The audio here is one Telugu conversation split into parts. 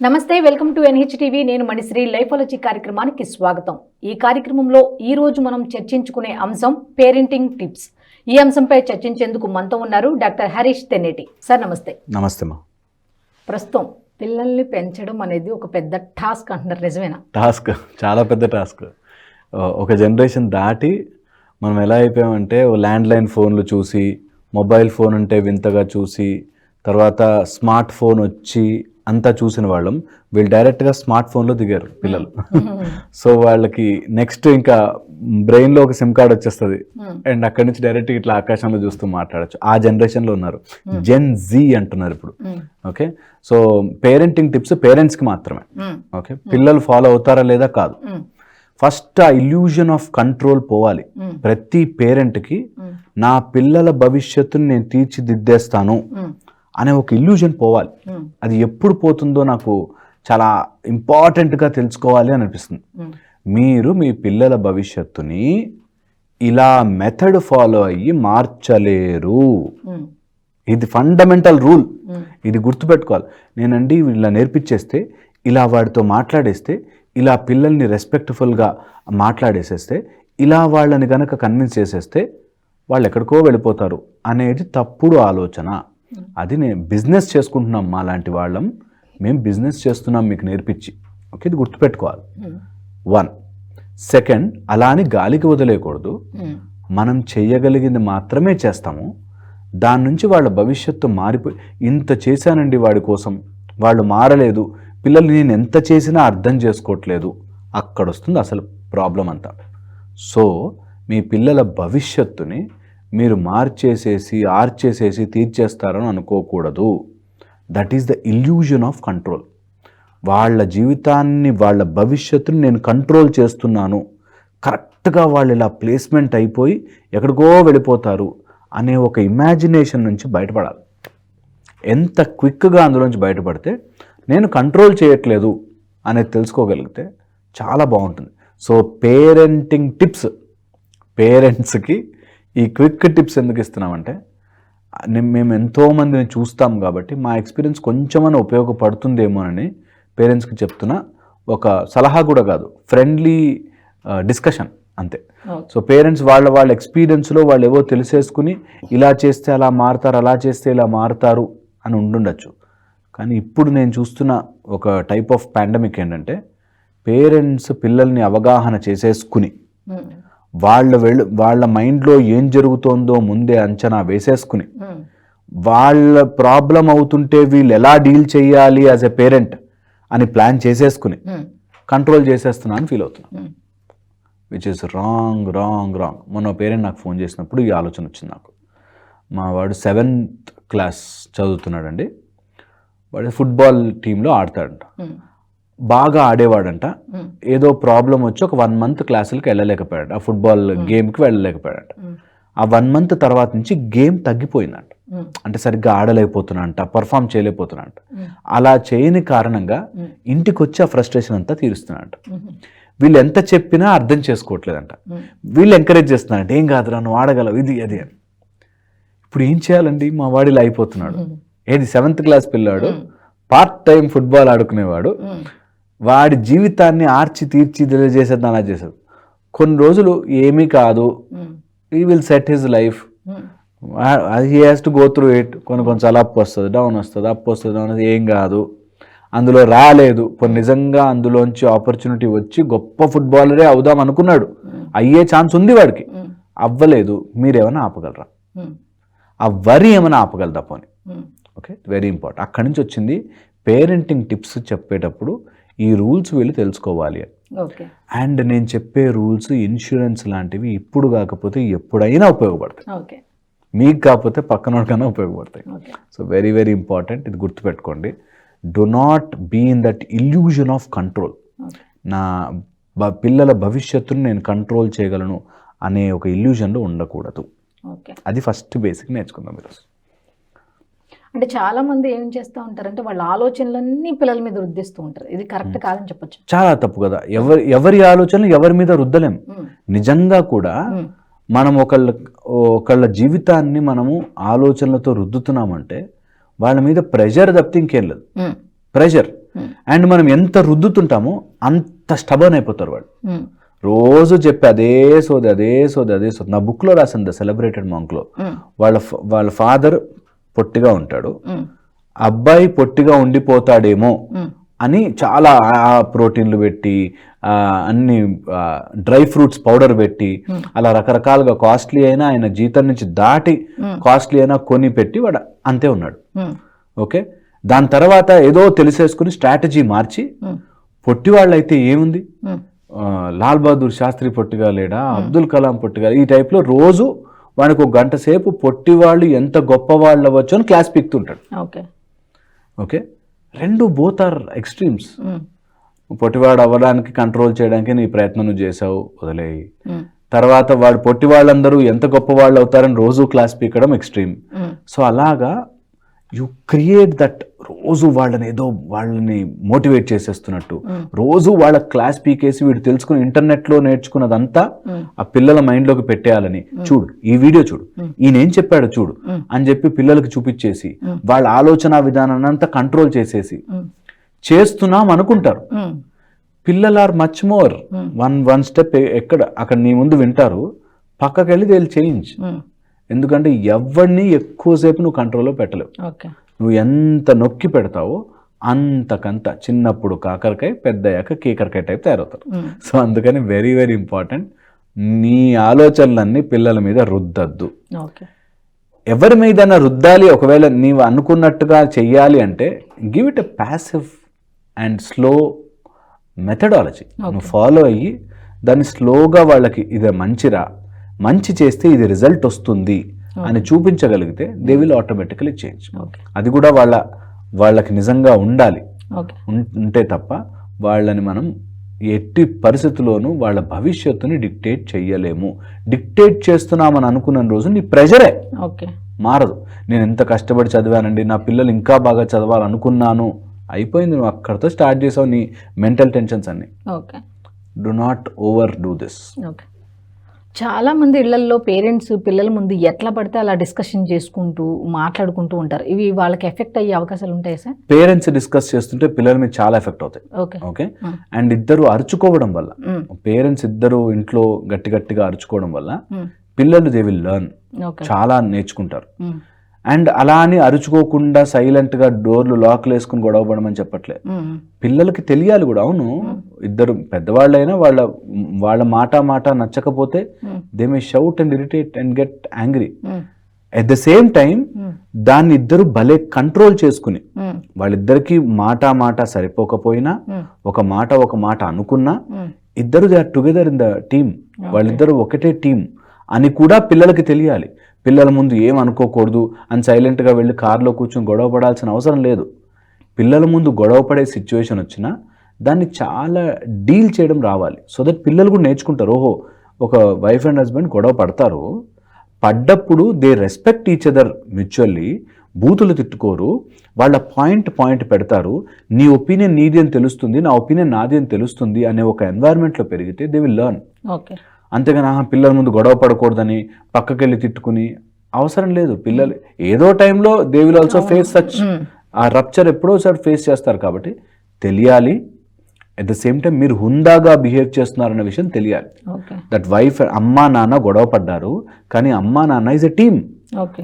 నమస్తే వెల్కమ్ టు ఎన్హెచ్ టీవీ నేను మణిశ్రీ. లైఫాలజీ కార్యక్రమానికి స్వాగతం. ఈ కార్యక్రమంలో ఈ రోజు మనం చర్చించుకునే అంశం పేరెంటింగ్ టిప్స్. ఈ అంశంపై చర్చించేందుకు మనతో ఉన్నారు డాక్టర్ హరీష్ తెన్నేటి సార్ నమస్తే. నమస్తే మా. ప్రస్తుతం పిల్లల్ని పెంచడం అనేది ఒక పెద్ద టాస్క్ అంటున్నారు నిజమేనా? టాస్క్ చాలా పెద్ద టాస్క్. ఒక జనరేషన్ దాటి మనం ఎలా అయిపోయామంటే ల్యాండ్ లైన్ ఫోన్లు చూసి మొబైల్ ఫోన్ అంటే వింతగా చూసి తర్వాత స్మార్ట్ ఫోన్ వచ్చి అంతా చూసిన వాళ్ళం. వీళ్ళు డైరెక్ట్గా స్మార్ట్ ఫోన్లో దిగారు పిల్లలు. సో వాళ్ళకి నెక్స్ట్ ఇంకా బ్రెయిన్లో ఒక సిమ్ కార్డ్ వచ్చేస్తుంది. అండ్ అక్కడి నుంచి డైరెక్ట్ ఇట్లా ఆకాశంలో చూస్తూ మాట్లాడచ్చు. ఆ జనరేషన్లో ఉన్నారు. జెన్ జీ అంటున్నారు ఇప్పుడు. ఓకే సో పేరెంటింగ్ టిప్స్ పేరెంట్స్కి మాత్రమే. ఓకే పిల్లలు ఫాలో అవుతారా లేదా కాదు. ఫస్ట్ ఆ ఇల్యూజన్ ఆఫ్ కంట్రోల్ పోవాలి. ప్రతి పేరెంట్కి నా పిల్లల భవిష్యత్తుని నేను తీర్చిదిద్దేస్తాను. అనే ఒక ఇల్యూజన్ పోవాలి. అది ఎప్పుడు పోతుందో నాకు చాలా ఇంపార్టెంట్గా తెలుసుకోవాలి అని అనిపిస్తుంది. మీరు మీ పిల్లల భవిష్యత్తుని ఇలా మెథడ్ ఫాలో అయ్యి మార్చలేరు. ఇది ఫండమెంటల్ రూల్ ఇది గుర్తుపెట్టుకోవాలి. నేనండి ఇలా నేర్పించేస్తే ఇలా వాడితో మాట్లాడేస్తే ఇలా పిల్లల్ని రెస్పెక్ట్ఫుల్గా మాట్లాడేసేస్తే ఇలా వాళ్ళని కనుక కన్విన్స్ చేసేస్తే వాళ్ళు ఎక్కడికో వెళ్ళిపోతారు అనేది తప్పుడు ఆలోచన. అది నేను బిజినెస్ చేసుకుంటున్నాం మా లాంటి వాళ్ళం. మేము బిజినెస్ చేస్తున్నాం మీకు నేర్పించి. ఓకే? ఇది గుర్తుపెట్టుకోవాలి. వన్ సెకండ్ అలా అని గాలికి వదిలేయకూడదు. మనం చేయగలిగింది మాత్రమే చేస్తాము. దాని నుంచి వాళ్ళ భవిష్యత్తు మారిపోయి ఇంత చేశానండి వాడి కోసం. వాళ్ళు మారలేదు. పిల్లలు నేను ఎంత చేసినా అర్థం చేసుకోవట్లేదు. అక్కడ వస్తుంది అసలు ప్రాబ్లం అంతా. సో మీ పిల్లల భవిష్యత్తుని మీరు మార్చేసేసి ఆర్చేసేసి తీర్చేస్తారని అనుకోకూడదు. That is the illusion of control వాళ్ళ జీవితాన్ని వాళ్ళ భవిష్యత్తుని నేను కంట్రోల్ చేస్తున్నాను. కరెక్ట్గా వాళ్ళు ఇలా ప్లేస్మెంట్ అయిపోయి ఎక్కడికో వెళ్ళిపోతారు అనే ఒక ఇమాజినేషన్ నుంచి బయటపడాలి. ఎంత క్విక్గా అందులోంచి బయటపడితే నేను కంట్రోల్ చేయట్లేదు అనేది తెలుసుకోగలిగితే చాలా బాగుంటుంది. సో పేరెంటింగ్ టిప్స్ పేరెంట్స్కి ఈ క్విక్ టిప్స్ ఎందుకు ఇస్తున్నామంటే మేము ఎంతోమందిని చూస్తాం కాబట్టి మా ఎక్స్పీరియన్స్ కొంచెమన్నా ఉపయోగపడుతుందేమోనని పేరెంట్స్కి చెప్తున్న. ఒక సలహా కూడా కాదు ఫ్రెండ్లీ డిస్కషన్ అంతే. సో పేరెంట్స్ వాళ్ళ వాళ్ళ ఎక్స్పీరియన్స్లో వాళ్ళు ఏవో తెలిసేసుకుని ఇలా చేస్తే అలా మారుతారు అలా చేస్తే ఇలా మారుతారు అని ఉండుండొచ్చు. కానీ ఇప్పుడు నేను చూస్తున్న ఒక టైప్ ఆఫ్ పాండమిక్ ఏంటంటే పేరెంట్స్ పిల్లల్ని అవగాహన చేసేసుకుని వాళ్ళ వెళ్ళు వాళ్ళ మైండ్లో ఏం జరుగుతోందో ముందే అంచనా వేసేసుకుని. వాళ్ళ ప్రాబ్లం అవుతుంటే వీళ్ళు ఎలా డీల్ చేయాలి యాజ్ ఎ పేరెంట్ అని ప్లాన్ చేసేసుకుని కంట్రోల్ చేసేస్తున్నా అని ఫీల్ అవుతున్నా. Which is wrong wrong wrong మొన్న పేరెంట్ నాకు ఫోన్ చేసినప్పుడు ఈ ఆలోచన వచ్చింది నాకు. మా వాడు సెవెంత్ క్లాస్ చదువుతున్నాడండి. వాడు ఫుట్బాల్ టీంలో ఆడతాడంట. బాగా ఆడేవాడంట. ఏదో ప్రాబ్లం వచ్చి ఒక వన్ మంత్ క్లాసులకి వెళ్ళలేకపోయాడు ఆ ఫుట్బాల్ గేమ్కి వెళ్ళలేకపోయాడంట. ఆ వన్ మంత్ తర్వాత నుంచి గేమ్ తగ్గిపోయిందంట. అంటే సరిగ్గా ఆడలేకపోతున్నాడంట పర్ఫామ్ చేయలేకపోతున్నాడంట అలా చేయని కారణంగా ఇంటికి వచ్చి ఆ ఫ్రస్ట్రేషన్ అంతా తీరుస్తున్నాడంట. వీళ్ళు ఎంత చెప్పినా అర్థం చేసుకోవట్లేదంట. వీళ్ళు ఎంకరేజ్ చేస్తున్నారంట ఏం కాదురా నువ్వు ఆడగలవు ఇది అది అని. ఇప్పుడు ఏం చేయాలండి? మా వాడు ఇలా అయిపోతున్నాడు ఏది సెవెంత్ క్లాస్ పిల్లాడు పార్ట్ టైం ఫుట్బాల్ ఆడుకునేవాడు. వాడి జీవితాన్ని ఆర్చి తీర్చి చేసేది అలా చేసేది కొన్ని రోజులు ఏమీ కాదు. ఈ will set his life he has to go through it కొన్ని కొంచెం అప్ వస్తుంది డౌన్ వస్తుంది అప్ వస్తుంది డౌన్ వస్తుంది ఏం కాదు. అందులో రాలేదు. కొన్ని నిజంగా అందులోంచి ఆపర్చునిటీ వచ్చి గొప్ప ఫుట్బాలరే అవుదాం అనుకున్నాడు. అయ్యే ఛాన్స్ ఉంది వాడికి. అవ్వలేదు. మీరేమైనా ఆపగలరా? ఆ వరి ఏమైనా ఆపగలదా పోనీ? ఓకే వెరీ ఇంపార్టెంట్ అక్కడి నుంచి వచ్చింది పేరెంటింగ్ టిప్స్ చెప్పేటప్పుడు ఈ రూల్స్ వీళ్ళు తెలుసుకోవాలి. అండ్ నేను చెప్పే రూల్స్ ఇన్సూరెన్స్ లాంటివి ఇప్పుడు కాకపోతే ఎప్పుడైనా ఉపయోగపడతాయి. మీకు కాకపోతే పక్కనోడికైనా ఉపయోగపడతాయి. సో వెరీ వెరీ ఇంపార్టెంట్ ఇది గుర్తుపెట్టుకోండి. Do not be in that illusion of control నా పిల్లల భవిష్యత్తును నేను కంట్రోల్ చేయగలను అనే ఒక ఇల్యూజన్లో ఉండకూడదు. అది ఫస్ట్ బేసిక్ నేర్చుకుందాం ఈరోజు. అంటే చాలా మంది ఏం చేస్తూ ఉంటారంటే వాళ్ళ ఆలోచనలన్నీ పిల్లల మీద రుద్దిస్తూ ఉంటారు. ఇది కరెక్ట్ కాదని చెప్పొచ్చు. చాలా తప్పు కదా. ఎవరి ఎవరి ఆలోచనలు ఎవరి మీద రుద్దలేం. నిజంగా కూడా మనం ఒకళ్ళ ఒకళ్ళ జీవితాన్ని మనము ఆలోచనలతో రుద్దుతున్నామంటే వాళ్ళ మీద ప్రెషర్ తప్పితే ఇంకేం లేదు. ప్రెషర్. అండ్ మనం ఎంత రుద్దుతుంటామో అంత స్టబర్న్ అయిపోతారు వాళ్ళు. రోజు చెప్పి అదే సోది అదే సోది అదే సోది. నా బుక్లో రాసింది సెలబ్రేటెడ్ మాంక్లో వాళ్ళ వాళ్ళ ఫాదర్ పొట్టిగా ఉంటాడు. అబ్బాయి పొట్టిగా ఉండిపోతాడేమో అని చాలా ప్రోటీన్లు పెట్టి అన్ని డ్రై ఫ్రూట్స్ పౌడర్ పెట్టి అలా రకరకాలుగా కాస్ట్లీ అయినా ఆయన జీతం నుంచి దాటి కాస్ట్లీ అయినా కొని పెట్టి వాడు అంతే ఉన్నాడు. ఓకే? దాని తర్వాత ఏదో తెలిసేసుకుని స్ట్రాటజీ మార్చి పొట్టి వాళ్ళైతే ఏముంది? లాల్ బహదూర్ శాస్త్రి పొట్టిగా లేడా? అబ్దుల్ కలాం పొట్టిగా ఈ టైప్లో రోజు వానికి ఒక గంట సేపు పొట్టి వాళ్ళు ఎంత గొప్ప వాళ్ళు అవ్వచ్చు అని క్లాస్ పిక్తుంటాడు. ఓకే. ఓకే? రెండు బోత్ ఆర్ ఎక్స్ట్రీమ్స్. పొట్టివాడు అవ్వడానికి కంట్రోల్ చేయడానికి నీ ప్రయత్నం నువ్వు చేసావు వదిలేయి. తర్వాత వాడు పొట్టి వాళ్ళందరూ ఎంత గొప్ప వాళ్ళు అవుతారని రోజు క్లాస్ పీకడం ఎక్స్ట్రీమ్. సో అలాగా యు క్రియేట్ దట్ రోజు వాళ్ళని ఏదో వాళ్ళని మోటివేట్ చేసేస్తున్నట్టు. రోజు వాళ్ళ క్లాస్ పీకేసి వీడు తెలుసుకుని ఇంటర్నెట్లో నేర్చుకున్నదంతా ఆ పిల్లల మైండ్లోకి పెట్టేయాలని. చూడు ఈ వీడియో చూడు. ఈయన ఏం చెప్పాడు చూడు. అని చెప్పి పిల్లలకి చూపించేసి వాళ్ళ ఆలోచన విధానాన్ని అంతా కంట్రోల్ చేసేసి. చేస్తున్నాం అనుకుంటారు. పిల్లలు are much more. One one step ఎక్కడ అక్కడ నీ ముందు వింటారు. పక్కకి వెళ్ళి దే చేంజ్ ఎందుకంటే ఎవరిని ఎక్కువసేపు నువ్వు కంట్రోల్లో పెట్టలేవు. నువ్వు ఎంత నొక్కి పెడతావో అంతకంత చిన్నప్పుడు కాకరకాయ పెద్దయ్యాక కీకరకాయ టైప్ తయారవుతారు. సో అందుకని వెరీ వెరీ ఇంపార్టెంట్. నీ ఆలోచనలన్నీ పిల్లల మీద రుద్దద్దు. ఓకే. ఎవరి మీదైనా రుద్దాలి ఒకవేళ నీవు అనుకున్నట్టుగా చెయ్యాలి అంటే give it a passive and slow methodology నువ్వు ఫాలో అయ్యి దాన్ని స్లోగా వాళ్ళకి ఇది మంచిరా మంచి చేస్తే ఇది రిజల్ట్ వస్తుంది. అని చూపించగలిగితే they will automatically change okay అది కూడా వాళ్ళ వాళ్ళకి నిజంగా ఉండాలి. ఓకే ఉంటే తప్ప వాళ్ళని మనం ఎట్టి పరిస్థితుల్లోనూ వాళ్ళ భవిష్యత్తుని డిక్టేట్ చెయ్యలేము. డిక్టేట్ చేస్తున్నామని అనుకున్న రోజు నీ ప్రెజరే ఓకే మారదు. నేను ఎంత కష్టపడి చదివానండి నా పిల్లలు ఇంకా బాగా చదవాలనుకున్నాను అయిపోయింది నువ్వు అక్కడితో స్టార్ట్ చేసావు నీ మెంటల్ టెన్షన్స్ అన్ని. Okay do not over do this okay చాలా మంది ఇళ్ళల్లో పేరెంట్స్ పిల్లల ముందు ఎట్లా పడితే అలా డిస్కషన్ చేసుకుంటూ మాట్లాడుకుంటూ ఉంటారు. ఇవి వాళ్ళకి ఎఫెక్ట్ అయ్యే అవకాశాలు ఉంటాయి సార్? పేరెంట్స్ డిస్కస్ చేస్తుంటే పిల్లల మీద చాలా ఎఫెక్ట్ అవుతాయి. ఓకే. ఓకే. అండ్ ఇద్దరు అరుచుకోవడం వల్ల పేరెంట్స్ ఇద్దరు ఇంట్లో గట్టి గట్టిగా అరుచుకోవడం వల్ల పిల్లలు దే విల్ లెర్న్. చాలా నేర్చుకుంటారు. అండ్ అలా అని అరుచుకోకుండా సైలెంట్గా డోర్లు లాక్లు వేసుకుని గొడవ పడమని చెప్పట్లే పిల్లలకి తెలియాలి కూడా అవును. ఇద్దరు పెద్దవాళ్ళైనా వాళ్ళ వాళ్ళ మాట మాట నచ్చకపోతే they may shout and irritate and get angry at the same time దాన్ని ఇద్దరు భలే కంట్రోల్ చేసుకుని వాళ్ళిద్దరికి మాట మాట సరిపోకపోయినా ఒక మాట ఒక మాట అనుకున్నా ఇద్దరు they are together in the team వాళ్ళిద్దరు ఒకటే టీం అని కూడా పిల్లలకి తెలియాలి. పిల్లల ముందు ఏం అనుకోకూడదు అని సైలెంట్గా వెళ్ళి కారులో కూర్చొని గొడవ పడాల్సిన అవసరం లేదు. పిల్లల ముందు గొడవ పడే సిచ్యువేషన్ వచ్చినా దాన్ని చాలా డీల్ చేయడం రావాలి. సో దట్ పిల్లలు కూడా నేర్చుకుంటారు. ఓహో ఒక వైఫ్ అండ్ హస్బెండ్ గొడవ పడతారు. పడ్డప్పుడు they respect each other mutually బూతులు తిట్టుకోరు. వాళ్ళ పాయింట్ పాయింట్ పెడతారు. నీ ఒపీనియన్ నీది అని తెలుస్తుంది నా ఒపీనియన్ నాది అని తెలుస్తుంది అనే ఒక ఎన్వైర్న్మెంట్లో పెరిగితే దే విల్ లెర్న్ ఓకే అంతేగాని ఆహా, పిల్లల ముందు గొడవ పడకూడదని పక్కకెళ్ళి తిట్టుకుని అవసరం లేదు. పిల్లలు ఏదో టైంలో they will also face such a rupture ఎప్పుడో ఒకసారి ఫేస్ చేస్తారు కాబట్టి తెలియాలి. అట్ ద సేమ్ టైం మీరు హుందాగా బిహేవ్ చేస్తున్నారన్న విషయం తెలియాలి. దట్ వైఫ్ అమ్మా నాన్న గొడవ పడ్డారు కానీ అమ్మా నాన్న ఇస్ ఎ టీమ్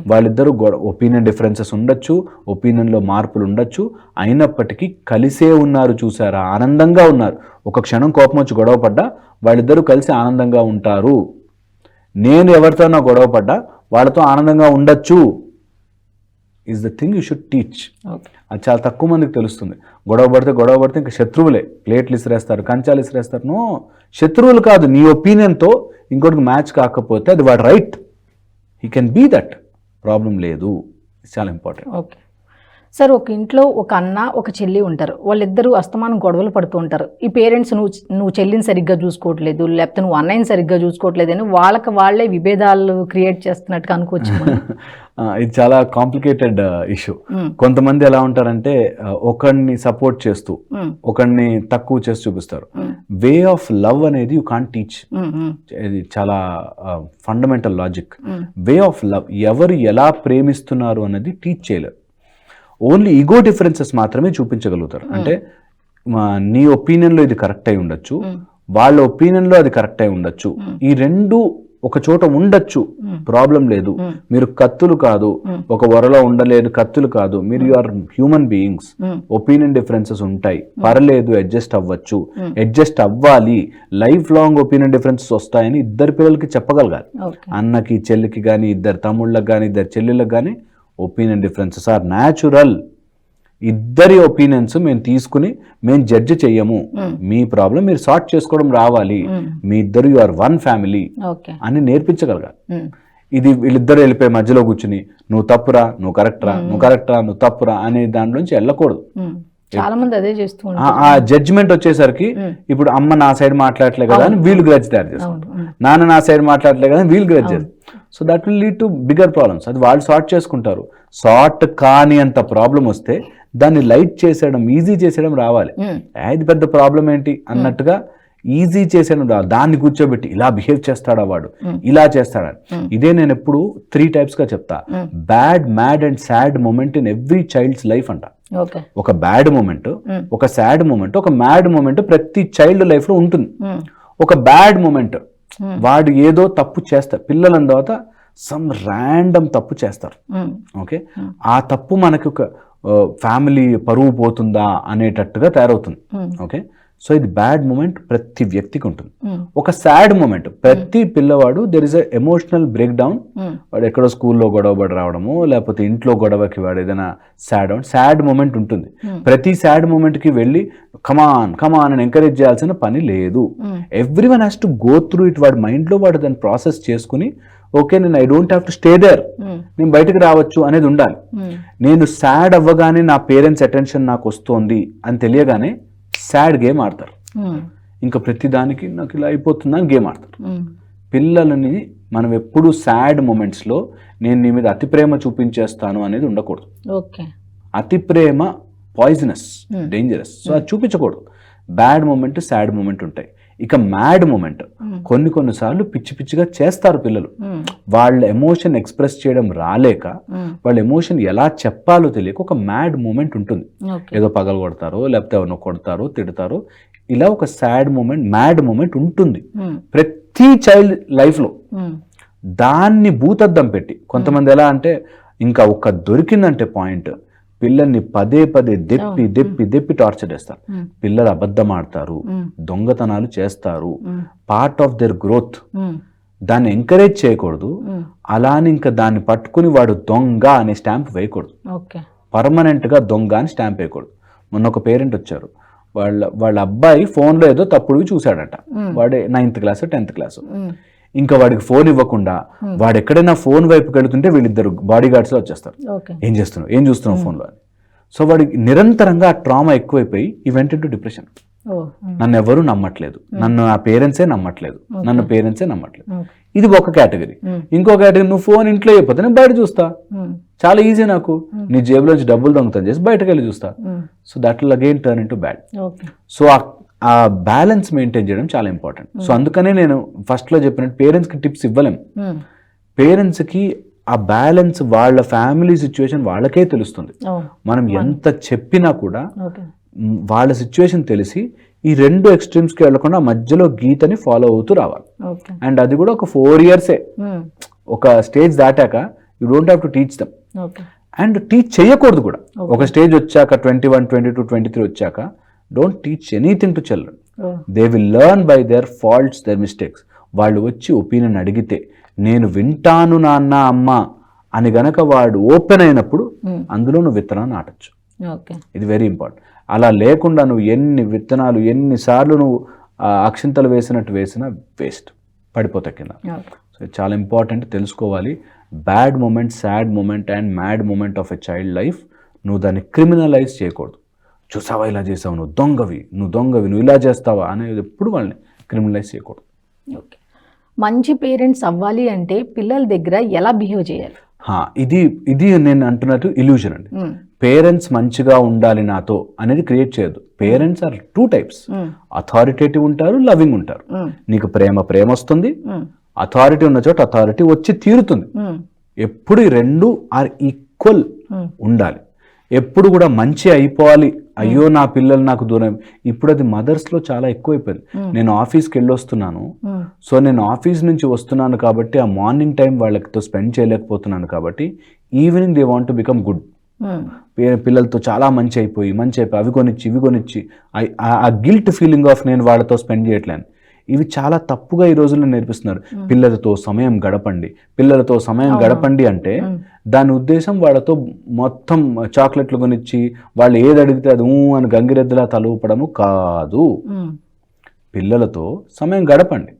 వాళ్ళిద్దరూ గొడవ ఒపీనియన్ డిఫరెన్సెస్ ఉండొచ్చు ఒపీనియన్లో మార్పులు ఉండొచ్చు. అయినప్పటికీ కలిసే ఉన్నారు చూసారా? ఆనందంగా ఉన్నారు. ఒక క్షణం కోపం వచ్చి గొడవ పడ్డా వాళ్ళిద్దరూ కలిసి ఆనందంగా ఉంటారు. నేను ఎవరితోనో గొడవ పడ్డా వాళ్ళతో ఆనందంగా ఉండొచ్చు. Is the thing you should teach అది చాలా తక్కువ మందికి తెలుస్తుంది. గొడవ పడితే గొడవ పడితే ఇంకా శత్రువులే. ప్లేట్లు ఇసిరేస్తారు కంచాలు ఇసిరేస్తారు. నో శత్రువులు కాదు. నీ ఒపీనియన్తో ఇంకోటికి మ్యాచ్ కాకపోతే అది వాడు right. He can be that problem లేదు. ఇది చాలా ఇంపార్టెంట్ ఓకే సార్ ఒక ఇంట్లో ఒక అన్న ఒక చెల్లి ఉంటారు. వాళ్ళిద్దరూ అస్తమానం గొడవలు పడుతూ ఉంటారు. ఈ పేరెంట్స్ నువ్వు నువ్వు చెల్లిని సరిగ్గా చూసుకోవట్లేదు లేకపోతే నువ్వు అన్నయ్యని సరిగ్గా చూసుకోవట్లేదు అని వాళ్ళకి వాళ్ళే విభేదాలు క్రియేట్ చేస్తున్నట్టుగా అనుకోవచ్చు. ఇది చాలా కాంప్లికేటెడ్ ఇష్యూ. కొంతమంది ఎలా ఉంటారంటే ఆ, ఒకడిని సపోర్ట్ చేస్తూ ఉమ్, ఒకడిని తక్కువ చేసి చూపిస్తారు. వే ఆఫ్ లవ్ అనేది యూ కాంట్ టీచ్. ఇది చాలా fundamental logic. Way of love ఎవరు ఎలా ప్రేమిస్తున్నారు అన్నది టీచ్ చేయలేరు. ఓన్లీ ఈగో డిఫరెన్సెస్ మాత్రమే చూపించగలుగుతారు. అంటే నీ ఒపీనియన్లో ఇది కరెక్ట్ అయి ఉండొచ్చు. వాళ్ళ ఒపీనియన్లో అది కరెక్ట్ అయి ఉండొచ్చు. ఈ రెండు ఒక చోట ఉండొచ్చు. ప్రాబ్లం లేదు. మీరు కత్తులు కాదు. ఒక వరలో ఉండలేదు కత్తులు కాదు. మీరు you are human beings. Opinion differences ఉంటాయి. పర్లేదు అడ్జస్ట్ అవ్వచ్చు. అడ్జస్ట్ అవ్వాలి. లైఫ్ లాంగ్ ఒపీనియన్ డిఫరెన్సెస్ వస్తాయని ఇద్దరు పిల్లలకి చెప్పగలగాలి. అన్నకి చెల్లికి కానీ ఇద్దరు తమ్ముళ్ళకి కానీ ఇద్దరు చెల్లెళ్ళకి కానీ ఒపీనియన్ డిఫరెన్సెస్ ఆర్ న్యాచురల్. ఇద్దరి ఒపీనియన్స్ మేము తీసుకుని మేము జడ్జి చెయ్యము. మీ ప్రాబ్లం మీరు సార్ట్ చేసుకోవడం రావాలి. మీ ఇద్దరు యు ఆర్ వన్ ఫ్యామిలీ అని నేర్పించగలగాలి. ఇది వీళ్ళిద్దరు వెళ్ళిపోయి మధ్యలో కూర్చుని నువ్వు తప్పురా నువ్వు కరెక్ట్రా నువ్వు కరెక్ట్రా నువ్వు తప్పురా అనే దాంట్లోంచి వెళ్ళకూడదు. చాలా మంది అదే చేస్తూ ఆ- జడ్జిమెంట్ వచ్చేసరికి. ఇప్పుడు అమ్మ నా సైడ్ మాట్లాడలే కదా అని వీళ్ళు గ్రజ్ తయారు చేసుకుంటారు నాన్న నా సైడ్ మాట్లాడలే కదా అని వీళ్ళు గ్రజ్ చేస్తారు. So that will lead to bigger problems అది వాళ్ళు సార్ట్ చేసుకుంటారు. సార్ట్ కాని అంత ప్రాబ్లం వస్తే దాన్ని లైట్ చేసేయడం ఈజీ చేసేయడం రావాలి. ఇది పెద్ద ప్రాబ్లం ఏంటి అన్నట్టుగా ఈజీ చేసేయడం రావాలి దాన్ని కూర్చోబెట్టి ఇలా బిహేవ్ చేస్తాడా వాడు. ఇలా చేస్తాడా. ఇదే నేను ఎప్పుడు త్రీ టైప్స్గా చెప్తా. Bad mad and sad moment in every child's life అంట. ఒక బ్యాడ్ మూమెంట్ ఒక సాడ్ మూమెంట్ ఒక మ్యాడ్ మూమెంట్ ప్రతి చైల్డ్ లైఫ్లో ఉంటుంది ఒక బ్యాడ్ మూమెంట్ వాడు ఏదో తప్పు చేస్తారు పిల్లల తర్వాత సమ్ ర్యాండమ్ తప్పు చేస్తారు. ఓకే. ఆ తప్పు మనకి ఒక ఫ్యామిలీ పరువు పోతుందా అనేటట్టుగా తయారవుతుంది. ఓకే సో ఇది బ్యాడ్ మూమెంట్ ప్రతి వ్యక్తికి ఉంటుంది. ఉమ్, ఒక సాడ్ మూమెంట్ ప్రతి పిల్లవాడు there is a emotional break down వాడు ఎక్కడో స్కూల్లో గొడవపడి రావడము లేకపోతే ఇంట్లో గొడవకి వాడు ఏదైనా సాడ్ సాడ్ మూమెంట్ ఉంటుంది. Hmm. ప్రతి సాడ్ మూమెంట్కి వెళ్ళి కమాన్ కమాన్ అని ఎంకరేజ్ చేయాల్సిన పని లేదు. Every one has to go through it వాడి మైండ్లో వాడు దాన్ని ప్రాసెస్ చేసుకుని ఓకే నేను I don't have to stay there నేను బయటకు రావచ్చు అనేది ఉండాలి. ఉమ్, నేను సాడ్ అవ్వగానే నా పేరెంట్స్ అటెన్షన్ నాకు వస్తోంది అని తెలియగానే సాడ్ గేమ్ ఆడతారు. ఉమ్, ఇంకా ప్రతి దానికి నాకు ఇలా అయిపోతుందని గేమ్ ఆడతారు. ఉమ్, పిల్లలని మనం ఎప్పుడు సాడ్ మూమెంట్స్లో నేను నీ మీద అతి ప్రేమ చూపించేస్తాను అనేది ఉండకూడదు. అతి ప్రేమ పాయిజనస్ Hmm. డేంజరస్ సో అది చూపించకూడదు. బ్యాడ్ మూమెంట్ సాడ్ మూమెంట్ ఉంటాయి. ఇక మ్యాడ్ మూమెంట్. కొన్ని కొన్నిసార్లు పిచ్చి పిచ్చిగా చేస్తారు పిల్లలు. వాళ్ళ ఎమోషన్ ఎక్స్ప్రెస్ చేయడం రాలేక వాళ్ళ ఎమోషన్ ఎలా చెప్పాలో తెలియక ఒక మ్యాడ్ మూమెంట్ ఉంటుంది. ఏదో పగలు కొడతారో లేకపోతే ఎవరినో కొడతారో తిడతారో. ఇలా ఒక సాడ్ మూమెంట్ మ్యాడ్ మూమెంట్ ఉంటుంది. ప్రతి చైల్డ్ లైఫ్లో దాన్ని భూతద్దం పెట్టి కొంతమంది ఎలా అంటే ఇంకా ఒక దొరికిందంటే పాయింట్. పిల్లల్ని పదే పదే దెప్పి దెప్పి దెప్పి టార్చర్ చేస్తారు. పిల్లలు అబద్ధం ఆడతారు దొంగతనాలు చేస్తారు. పార్ట్ ఆఫ్ దర్ గ్రోత్ దాన్ని ఎంకరేజ్ చేయకూడదు. అలాని ఇంకా దాన్ని పట్టుకుని వాడు దొంగ అనే స్టాంప్ వేయకూడదు. పర్మనెంట్గా దొంగ అని స్టాంప్ వేయకూడదు. మొన్న ఒక పేరెంట్ వచ్చారు. వాళ్ళ వాళ్ళ అబ్బాయి ఫోన్లో ఏదో తప్పుడు చూశాడట. వాడే నైన్త్ క్లాస్ టెన్త్ క్లాస్ ఇంకా వాడికి ఫోన్ ఇవ్వకుండా వాడు ఎక్కడైనా ఫోన్ వైపుకి వెళుతుంటే వీళ్ళిద్దరు బాడీ గార్డ్స్లో వచ్చేస్తారు ఏం చేస్తున్నావు? ఏం చూస్తున్నావు ఫోన్లో అని. సో వాడికి నిరంతరంగా ఆ ట్రామా ఎక్కువైపోయి ఈ వెంట ఇంటూ డిప్రెషన్ నన్ను ఎవరు నమ్మట్లేదు. నన్ను ఆ పేరెంట్సే నమ్మట్లేదు. నన్ను పేరెంట్సే నమ్మట్లేదు. ఇది ఒక కేటగిరీ ఇంకో కేటగిరీ నువ్వు ఫోన్ ఇంట్లో అయిపోతే నేను బయట చూస్తా. చాలా ఈజీ నాకు. నీ జేబులోంచి డబ్బులు దొంగతనం చేసి బయటకు వెళ్ళి చూస్తా so that will again turn in to bad so ఆ బ్యాలెన్స్ మెయింటైన్ చేయడం చాలా ఇంపార్టెంట్. సో అందుకనే నేను ఫస్ట్లో చెప్పినట్టు పేరెంట్స్కి టిప్స్ ఇవ్వలేం. పేరెంట్స్కి ఆ బ్యాలెన్స్ వాళ్ళ ఫ్యామిలీ సిచ్యువేషన్ వాళ్ళకే తెలుస్తుంది. మనం ఎంత చెప్పినా కూడా వాళ్ళ సిచ్యువేషన్ తెలిసి ఈ రెండు ఎక్స్ట్రీమ్స్కి వెళ్ళకుండా మధ్యలో గీతని ఫాలో అవుతూ రావాలి. అండ్ అది కూడా ఒక ఫోర్ ఇయర్సే. ఒక స్టేజ్ దాటాక you don't have to teach them. And teach చేయకూడదు కూడా. ఒక స్టేజ్ వచ్చాక twenty one twenty two twenty three వచ్చాక don't teach anything to children they will learn by their faults their mistakes వాళ్ళు వచ్చి ఒపీనియన్ అడిగితే నేను వింటాను నాన్న అమ్మ అని గనక వాడు ఓపెన్ అయినప్పుడు ఉమ్, అందులో నువ్వు విత్తనాన్ని నాటచ్చు. ఇది వెరీ ఇంపార్టెంట్ అలా లేకుండా నువ్వు ఎన్ని విత్తనాలు ఎన్నిసార్లు నువ్వు అక్షింతలు వేసినట్టు వేసినా వేస్ట్ పడిపోతాయి కింద. సో చాలా ఇంపార్టెంట్ తెలుసుకోవాలి. Bad moment sad moment and mad moment of a child life నువ్వు దాన్ని క్రిమినలైజ్ చేయకూడదు. చూసావా ఇలా చేసావు నువ్వు దొంగవి నువ్వు దొంగవి నువ్వు ఇలా చేస్తావా అనేది ఎప్పుడు వాళ్ళని క్రిమినలైజ్ చేయకూడదు. ఓకే. మంచి పేరెంట్స్ అవ్వాలి అంటే పిల్లల దగ్గర ఎలా బిహేవ్ చేయాలి? ఇది ఇది నేను అంటున్నట్టు ఇల్యూజన్ అండి. పేరెంట్స్ మంచిగా ఉండాలి నాతో అనేది క్రియేట్ చేయొద్దు. Parents are two types. Authoritative ఉంటారు లవింగ్ ఉంటారు. నీకు ప్రేమ ప్రేమ వస్తుంది. అథారిటీ ఉన్న చోట అథారిటీ వచ్చి తీరుతుంది. ఎప్పుడు ఈ రెండు ఆర్ ఈక్వల్ ఉండాలి. ఎప్పుడు కూడా మంచి అయిపోవాలి అయ్యో నా పిల్లలు నాకు దూరం. ఇప్పుడు అది మదర్స్లో చాలా ఎక్కువైపోయింది. నేను ఆఫీస్కి వెళ్ళొస్తున్నాను. సో నేను ఆఫీస్ నుంచి వస్తున్నాను కాబట్టి ఆ మార్నింగ్ టైం వాళ్ళతో స్పెండ్ చేయలేకపోతున్నాను కాబట్టి evening they want to become good. పిల్లలతో చాలా మంచి అయిపోయి మంచి అయిపోయి అవి కొనిచ్చి ఇవి కొనిచ్చి ఆ గిల్ట్ ఫీలింగ్ ఆఫ్ నేను వాళ్ళతో స్పెండ్ చేయట్లేను. ఇవి చాలా తప్పుగా ఈ రోజుల్లో నేర్పిస్తున్నారు. పిల్లలతో సమయం గడపండి. పిల్లలతో సమయం గడపండి అంటే దాని ఉద్దేశం వాళ్ళతో మొత్తం చాక్లెట్లు కొనిచ్చి వాళ్ళు ఏది అడిగితే అది ఊ అని గంగిరెద్దులా తల ఊపడము కాదు పిల్లలతో సమయం గడపండి.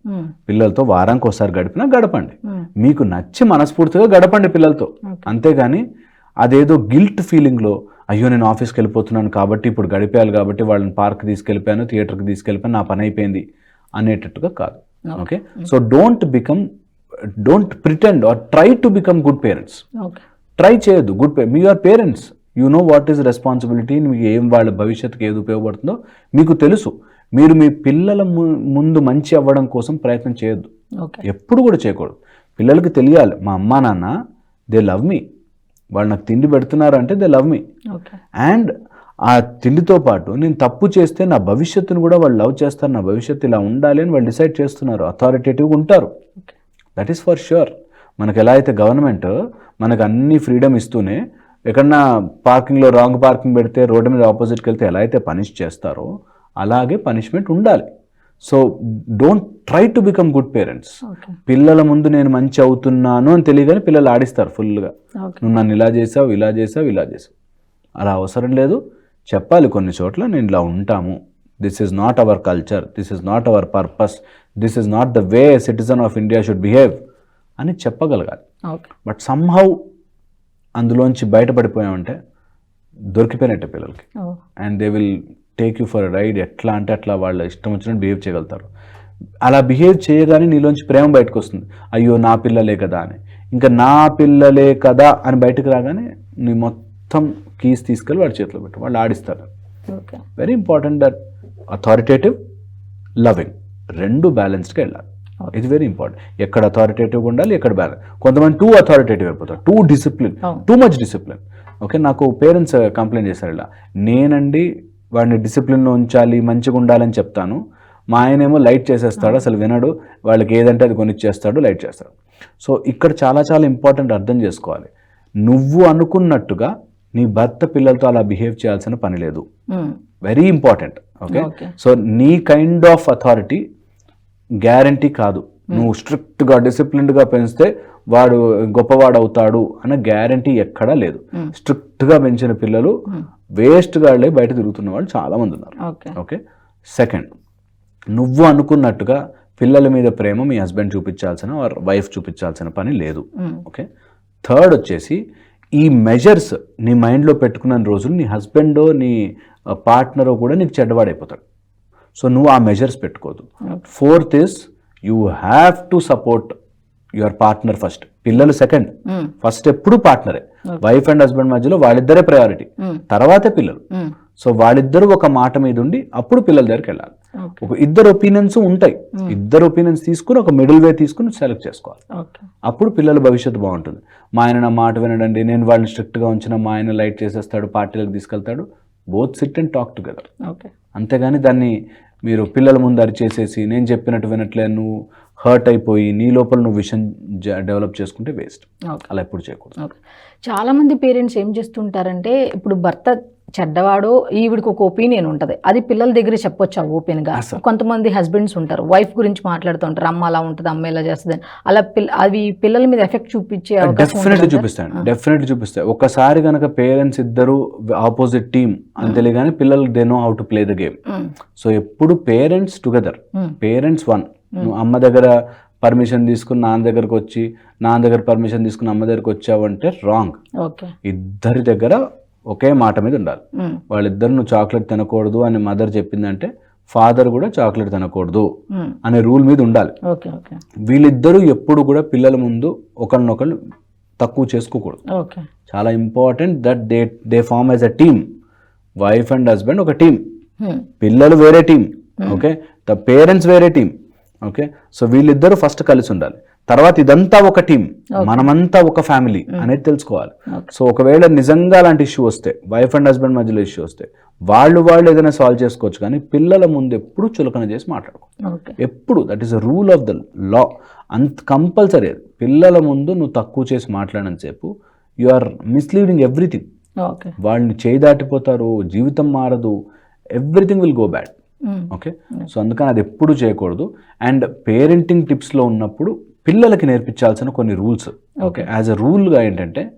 పిల్లలతో వారానికి ఒకసారి గడిపినా గడపండి. మీకు నచ్చి మనస్ఫూర్తిగా గడపండి పిల్లలతో. అంతేగాని అదేదో గిల్ట్ ఫీలింగ్లో అయ్యో నేను ఆఫీస్కి వెళ్ళిపోతున్నాను కాబట్టి ఇప్పుడు గడిపేయాలి కాబట్టి వాళ్ళని పార్క్ తీసుకెళ్ళిపోయాను థియేటర్కి తీసుకెళ్ళిపోయాను నా పని అయిపోయింది. అనేటట్టుగా కాదు. Okay so don't become don't pretend or try to become good parents okay try చేయొద్దు. Good pay me our parents you know what is responsibility మీకు ఏం వాళ్ళ భవిష్యత్తుకి ఏది ఉపయోగపడుతుందో మీకు తెలుసు. మీరు మీ పిల్లల ముందు మంచి అవ్వడం కోసం ప్రయత్నం చేయొద్దు. ఓకే ఎప్పుడు కూడా చేయకూడదు. పిల్లలకి తెలియాలి మా అమ్మా నాన్న దే లవ్ మీ వాళ్ళు నాకు తిండి పెడుతున్నారు అంటే దే లవ్ మీ అండ్ ఆ తిండితో పాటు నేను తప్పు చేస్తే నా భవిష్యత్తును కూడా వాళ్ళు లవ్ చేస్తారు నా భవిష్యత్తు ఇలా ఉండాలి అని వాళ్ళు డిసైడ్ చేస్తున్నారు. అథారిటేటివ్గా ఉంటారు. దట్ ఈస్ ఫర్ ష్యూర్ మనకు ఎలా అయితే గవర్నమెంట్ మనకు అన్ని ఫ్రీడమ్ ఇస్తూనే ఎక్కడన్నా పార్కింగ్లో రాంగ్ పార్కింగ్ పెడితే రోడ్డు మీద ఆపోజిట్కి వెళ్తే ఎలా అయితే పనిష్ చేస్తారో అలాగే పనిష్మెంట్ ఉండాలి. So don't try to become good parents పిల్లల ముందు నేను మంచి అవుతున్నాను అని తెలియగానే పిల్లలు ఆడిస్తారు ఫుల్గా నువ్వు నన్ను ఇలా చేసావు ఇలా చేసావు ఇలా చేసావు. అలా అవసరం లేదు. చెప్పాలి కొన్ని చోట్ల నేను ఇలా ఉంటాము. This is not our culture this is not our purpose this is not the way citizen of India should behave అని చెప్పగలగాలి. బట్ సమ్హౌ అందులోంచి బయటపడిపోయామంటే దొరికిపోయినట్టే పిల్లలకి. And they will take you for ride ఎట్లా అంటే అట్లా వాళ్ళ ఇష్టం వచ్చినట్టు బిహేవ్ చేయగలుగుతారు. అలా బిహేవ్ చేయగానే నీలోంచి ప్రేమ బయటకు వస్తుంది అయ్యో నా పిల్లలే కదా అని. ఇంకా నా పిల్లలే కదా అని బయటకు రాగానే నీ మొత్తం కీస్ తీసుకెళ్ళి వాడి చేతిలో పెట్టు వాళ్ళు ఆడిస్తారు very important that authoritative loving రెండు బ్యాలెన్స్డ్గా వెళ్ళాలి. ఇది వెరీ ఇంపార్టెంట్ ఎక్కడ అథారిటేటివ్గా ఉండాలి ఎక్కడ బ్యాలెన్స్ కొంతమంది టూ అథారిటేటివ్ అయిపోతారు. Too discipline. Too much discipline okay నాకు పేరెంట్స్ కంప్లైంట్ చేశారు ఇలా. నేనండి వాడిని డిసిప్లిన్లో ఉంచాలి మంచిగా ఉండాలని చెప్తాను. మా ఆయనేమో లైట్ చేసేస్తాడు అసలు వినడు. వాళ్ళకి ఏదంటే అది కొనిచ్చేస్తాడు లైట్ చేస్తాడు. సో ఇక్కడ చాలా చాలా ఇంపార్టెంట్ అర్థం చేసుకోవాలి. నువ్వు అనుకున్నట్టుగా నీ భర్త పిల్లలతో అలా బిహేవ్ చేయాల్సిన పని లేదు. Very important okay. సో నీ కైండ్ ఆఫ్ అథారిటీ గ్యారంటీ కాదు. నువ్వు స్ట్రిక్ట్గా డిసిప్లిన్డ్గా పెంచితే వాడు గొప్పవాడు అవుతాడు అన్న గ్యారంటీ ఎక్కడా లేదు. Hmm. స్ట్రిక్ట్గా పెంచిన పిల్లలు వేస్ట్ గాళ్ళే బయట తిరుగుతున్న వాళ్ళు చాలామంది ఉన్నారు. ఓకే సెకండ్ నువ్వు అనుకున్నట్టుగా పిల్లల మీద ప్రేమ మీ హస్బెండ్ చూపించాల్సిన వైఫ్ చూపించాల్సిన పని లేదు. ఓకే థర్డ్ వచ్చేసి ఈ మెజర్స్ నీ మైండ్లో పెట్టుకున్న రోజులు నీ హస్బెండో నీ పార్ట్నరో కూడా నీకు చెడ్డవాడైపోతాడు. సో నువ్వు ఆ measures Okay. Fourth is you have to support your partner first పిల్లలు సెకండ్ ఫస్ట్ ఎప్పుడు పార్ట్నరే వైఫ్ అండ్ హస్బెండ్ మధ్యలో వాళ్ళిద్దరే ప్రయారిటీ ఉమ్, తర్వాతే పిల్లలు. ఉమ్, సో వాళ్ళిద్దరూ ఒక మాట మీద ఉండి అప్పుడు పిల్లల దగ్గరికి వెళ్ళాలి. ఒక ఇద్దరు ఒపీనియన్స్ ఉంటాయి. ఇద్దరు ఒపీనియన్స్ తీసుకుని ఒక మిడిల్ వే తీసుకుని సెలెక్ట్ చేసుకోవాలి. అప్పుడు పిల్లల భవిష్యత్తు బాగుంటుంది. మా ఆయన నా మాట వినడండి నేను వాళ్ళని స్ట్రిక్ట్గా ఉంచిన మా ఆయన లైట్ చేసేస్తాడు పార్టీలకు తీసుకెళ్తాడు. Both sit and talk together okay. అంతేగాని దాన్ని మీరు పిల్లల ముందు అరిచేసేసి నేను చెప్పినట్టు వినట్లే నువ్వు హర్ట్ అయిపోయి నీ లోపల నువ్వు విషయం డెవలప్ చేసుకుంటే వేస్ట్. అలా ఎప్పుడు చేయకూడదు. ఓకే. చాలా మంది పేరెంట్స్ ఏం చేస్తుంటారంటే ఇప్పుడు భర్త చెడ్డవాడో ఈవిడికి ఒక ఒపీనియన్ ఉంటుంది. అది పిల్లల దగ్గర చెప్పొచ్చు ఆ ఓపెన్గా అసలు. కొంతమంది హస్బెండ్స్ ఉంటారు. వైఫ్ గురించి మాట్లాడుతుంటారు. అమ్మ అలా ఉంటుంది అమ్మ ఇలా చేస్తుంది. అలా పిల్ల అవి పిల్లల మీద ఎఫెక్ట్ చూపించే డెఫినెట్లీ? చూపిస్తాను డెఫినెట్లీ చూపిస్తాయి. ఒక్కసారి కనుక పేరెంట్స్ ఇద్దరు ఆపోజిట్ టీమ్ అని తెలియగానే పిల్లలు they know how to play the game so ఎప్పుడు పేరెంట్స్ టుగెదర్. Parents one. నువ్వు అమ్మ దగ్గర పర్మిషన్ తీసుకుని నాన్న దగ్గరకు వచ్చి నాన్న దగ్గర పర్మిషన్ తీసుకుని అమ్మ దగ్గరకు వచ్చావంటే రాంగ్ ఇద్దరి దగ్గర ఒకే మాట మీద ఉండాలి. వాళ్ళిద్దరు నువ్వు చాక్లెట్ తినకూడదు అని మదర్ చెప్పిందంటే ఫాదర్ కూడా చాక్లెట్ తినకూడదు అనే రూల్ మీద ఉండాలి. వీళ్ళిద్దరూ ఎప్పుడు కూడా పిల్లల ముందు ఒకరినొకరు తక్కువ చేసుకోకూడదు. చాలా important that they they form as a team wife and husband ఒక టీం పిల్లలు వేరే టీం ఓకే ద పేరెంట్స్ వేరే టీం ఓకే? సో వీళ్ళిద్దరూ ఫస్ట్ కలిసి ఉండాలి. తర్వాత ఇదంతా ఒక టీం మనమంతా ఒక ఫ్యామిలీ అనేది తెలుసుకోవాలి. సో ఒకవేళ నిజంగా అలాంటి ఇష్యూ వస్తే వైఫ్ అండ్ హస్బెండ్ మధ్యలో ఇష్యూ వస్తే వాళ్ళు వాళ్ళు ఏదైనా సాల్వ్ చేసుకోవచ్చు కానీ పిల్లల ముందు ఎప్పుడు చులకన చేసి మాట్లాడుకో ఎప్పుడు. That is a rule of the law అంత కంపల్సరీ పిల్లల ముందు నువ్వు తక్కువ చేసి మాట్లాడినంత సేపు you are misleading everything okay. వాళ్ళని చేయి దాటిపోతారు జీవితం మారదు everything will go bad. Okay so అందుకని అది ఎప్పుడు చేయకూడదు. అండ్ పేరెంటింగ్ టిప్స్లో ఉన్నప్పుడు పిల్లలకి నేర్పించాల్సిన కొన్ని రూల్స్ ఓకే యాజ్ అ రూల్గా ఏంటంటే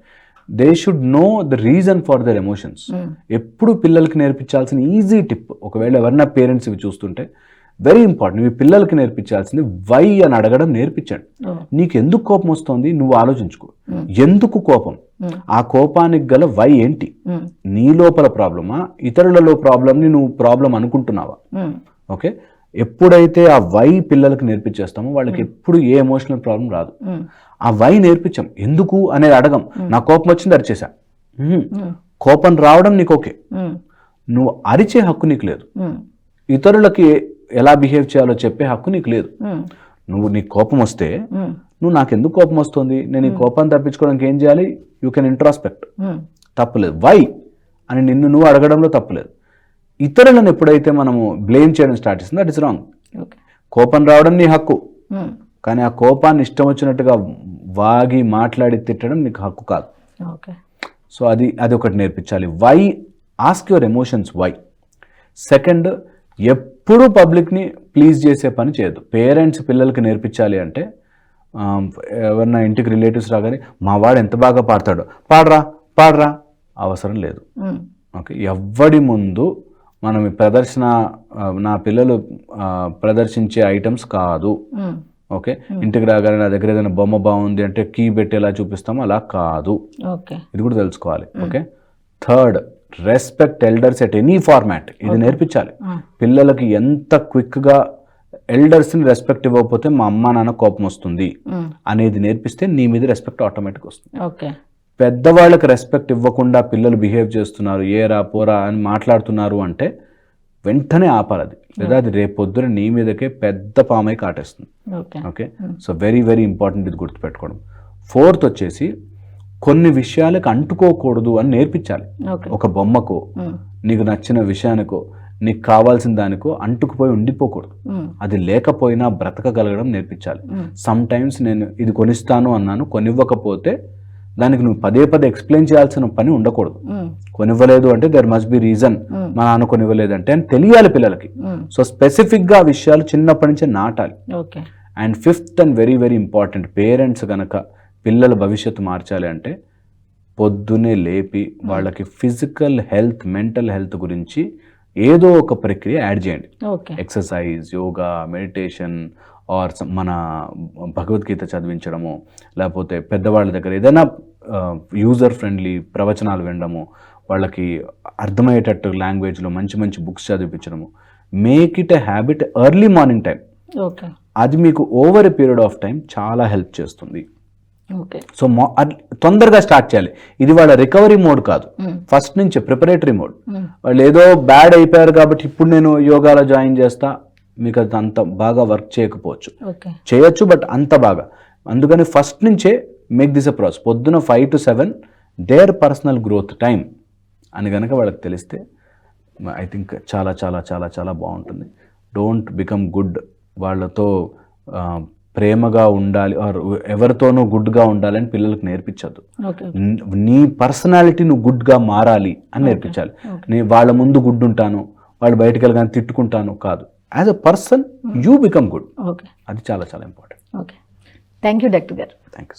they should know the reason for their emotions. ఎప్పుడు పిల్లలకి నేర్పించాల్సిన ఈజీ టిప్ ఒకవేళ ఎవరైనా పేరెంట్స్ ఇవి చూస్తుంటే వెరీ ఇంపార్టెంట్ ఇవి పిల్లలకి నేర్పించాల్సింది వై అని అడగడం నేర్పించండి. ఓ. నీకు ఎందుకు కోపం వస్తుంది? నువ్వు ఆలోచించుకో. మ్మ్. ఎందుకు కోపం? మ్మ్. ఆ కోపానికి గల వై ఏంటి. నీ లోపల ప్రాబ్లమా? ఇతరులలో ప్రాబ్లమ్ని నువ్వు ప్రాబ్లం అనుకుంటున్నావా. ఓకే? ఎప్పుడైతే ఆ వై పిల్లలకి నేర్పించేస్తామో వాళ్ళకి ఎప్పుడు ఏ ఎమోషనల్ ప్రాబ్లం రాదు. ఆ వై నేర్పించాం. ఎందుకు అనేది అడగం. నా కోపం వచ్చింది అరిచేసా. కోపం రావడం నీకు ఓకే. నువ్వు అరిచే హక్కు నీకు లేదు. ఇతరులకి ఎలా బిహేవ్ చేయాలో చెప్పే హక్కు నీకు లేదు. నువ్వు నీకు కోపం వస్తే. నువ్వు నాకు ఎందుకు కోపం వస్తుంది? నేను ఈ కోపాన్ని తప్పించుకోవడానికి ఏం చేయాలి? You can introspect. తప్పులేదు. వై అని నిన్ను నువ్వు అడగడంలో తప్పులేదు. ఇతరులను ఎప్పుడైతే మనము బ్లేమ్ చేయడం స్టార్ట్ చేస్తుందో దట్ ఇస్ రాంగ్ ఓకే కోపం రావడం నీ హక్కు. మ్మ్. కానీ ఆ కోపాన్ని ఇష్టం వచ్చినట్టుగా వాగి మాట్లాడి తిట్టడం నీకు హక్కు కాదు. ఓకే సో అది అది ఒకటి నేర్పించాలి. Why ask your emotions why second ఎప్పుడు పబ్లిక్ని ప్లీజ్ చేసే పని చేయదు పేరెంట్స్ పిల్లలకి నేర్పించాలి అంటే ఆ, ఎవరన్నా ఇంటికి రిలేటివ్స్ రాగానే మా వాడు ఎంత బాగా పాడతాడో పాడరా పాడరా. అవసరం లేదు. ఓకే. ఎవ్వడి ముందు మనం ప్రదర్శన నా పిల్లలు ప్రదర్శించే ఐటమ్స్ కాదు. ఓకే. ఇంటికి రాగానే నా దగ్గర ఏదైనా బొమ్మ బాగుంది అంటే కీ పెట్టి ఎలా చూపిస్తామో అలా కాదు. ఓకే. ఇది కూడా తెలుసుకోవాలి. Okay. Third respect elders at any format. ఇది నేర్పించాలి. పిల్లలకి ఎంత క్విక్గా ఎల్డర్స్ని రెస్పెక్ట్ ఇవ్వకపోతే మా అమ్మ నాన్న కోపం వస్తుంది. అనేది నేర్పిస్తే నీ మీద రెస్పెక్ట్ ఆటోమేటిక్ వస్తుంది. ఓకే. పెద్దవాళ్ళకి రెస్పెక్ట్ ఇవ్వకుండా పిల్లలు బిహేవ్ చేస్తున్నారు ఏరా పోరా అని మాట్లాడుతున్నారు అంటే వెంటనే ఆపాలి అది లేదా అది రేపు పొద్దున నీ మీదకే పెద్ద పామై కాటేస్తుంది. Okay. Okay? So very very important ఇది గుర్తుపెట్టుకోవడం. ఫోర్త్ వచ్చేసి కొన్ని విషయాలకు అంటుకోకూడదు అని నేర్పించాలి. ఒక బొమ్మకో మ్మ్. నీకు నచ్చిన విషయానికో నీకు కావాల్సిన దానికో అంటుకుపోయి ఉండిపోకూడదు. మ్మ్. అది లేకపోయినా బ్రతకగలగడం నేర్పించాలి. సమ్ టైమ్స్ నేను ఇది కొనిస్తాను అన్నాను కొనివ్వకపోతే దానికి నువ్వు పదే పదే ఎక్స్ప్లెయిన్ చేయాల్సిన పని ఉండకూడదు. కొనివ్వలేదు అంటే దెర్ మస్ట్ బి రీజన్. మా నాన్న కొనివ్వలేదంటే అని తెలియాలి పిల్లలకి. సో స్పెసిఫిక్గా విషయాలు చిన్నప్పటి నుంచే నాటాలి. Okay. And fifth and very very important parents కనుక పిల్లల భవిష్యత్తు మార్చాలి అంటే పొద్దునే లేపి వాళ్ళకి ఫిజికల్ హెల్త్ మెంటల్ హెల్త్ గురించి ఏదో ఒక ప్రక్రియ యాడ్ చేయండి. ఎక్సర్సైజ్ యోగా మెడిటేషన్ ఆర్ మన భగవద్గీత చదివించడము లేకపోతే పెద్దవాళ్ళ దగ్గర ఏదైనా యూజర్ ఫ్రెండ్లీ ప్రవచనాలు వినడము వాళ్ళకి అర్థమయ్యేటట్టు లాంగ్వేజ్లో మంచి మంచి books చదివించడము make it a habit early morning time అది మీకు over a period of time చాలా హెల్ప్ చేస్తుంది. ఓకే. సో తొందరగా స్టార్ట్ చేయాలి. ఇది వాళ్ళ రికవరీ మోడ్ కాదు. ఫస్ట్ నుంచి ప్రిపరేటరీ మోడ్ మ్మ్. వాళ్ళు ఏదో బ్యాడ్ అయిపోయారు కాబట్టి ఇప్పుడు నేను యోగాలో జాయిన్ చేస్తా మీకు అది అంత బాగా వర్క్ చేయకపోవచ్చు. చేయొచ్చు బట్ అంత బాగా. అందుకని ఫస్ట్ నుంచే మేక్ దిస్ అ ప్రాసెస్ పొద్దున five to seven their personal growth time అని కనుక వాళ్ళకి తెలిస్తే ఐ థింక్ చాలా చాలా చాలా చాలా బాగుంటుంది. డోంట్ బికమ్ గుడ్ వాళ్ళతో ప్రేమగా ఉండాలి ఆర్ ఎవరితోనూ గుడ్గా ఉండాలని పిల్లలకు నేర్పించద్దు. నీ పర్సనాలిటీ నువ్వు గుడ్గా మారాలి అని నేర్పించాలి. నేను వాళ్ళ ముందు గుడ్ ఉంటాను వాళ్ళు బయటకు వెళ్ళగానే తిట్టుకుంటాను కాదు. As a person you become good okay అది చాలా చాలా important okay thank you doctor garu. Thank you